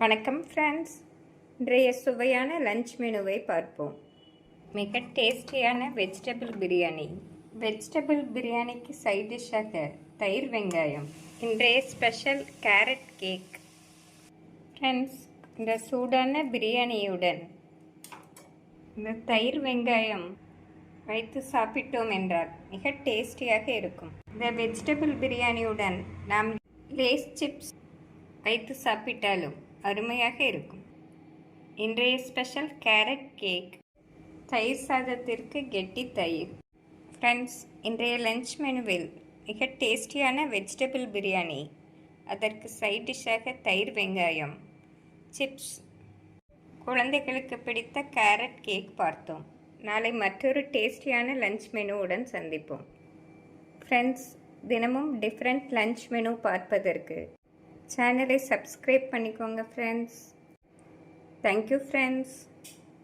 வணக்கம் ஃப்ரெண்ட்ஸ் இன்றைய சுவையான லஞ்ச் மெனுவை பார்ப்போம். மிக டேஸ்டியான வெஜிடபிள் பிரியாணி வெஜிடபிள் பிரியாணிக்கு சைட் டிஷ்ஷாக தயிர் வெங்காயம். இன்றைய ஸ்பெஷல் கேரட் கேக் ஃப்ரெண்ட்ஸ் இந்த சூடான பிரியாணியுடன் இந்த தயிர் வெங்காயம் வைத்து சாப்பிட்டோம் என்றால் மிக டேஸ்டியாக இருக்கும். இந்த வெஜிடபிள் பிரியாணியுடன் நாம் லேஸ் சிப்ஸ் வைத்து சாப்பிட்டாலும் அருமையாக இருக்கும். இன்றைய ஸ்பெஷல் கேரட் கேக் தயிர் சாதத்திற்கு கெட்டி தயிர். ஃப்ரெண்ட்ஸ் இன்றைய லஞ்ச் மெனுவில் மிக டேஸ்டியான வெஜிடபிள் பிரியாணி அதற்கு சைட் டிஷ்ஷாக தயிர் வெங்காயம் சிப்ஸ் குழந்தைகளுக்கு பிடித்த கேரட் கேக் பார்த்தோம். நாளை மற்றொரு டேஸ்டியான லஞ்ச் மெனுவுடன் சந்திப்போம். ஃப்ரெண்ட்ஸ் தினமும் டிஃப்ரெண்ட் லஞ்ச் மெனு பார்ப்பதற்கு சேனலை சப்ஸ்கிரைப் பண்ணிக்கோங்க ஃப்ரெண்ட்ஸ் தேங்க்யூ ஃப்ரெண்ட்ஸ்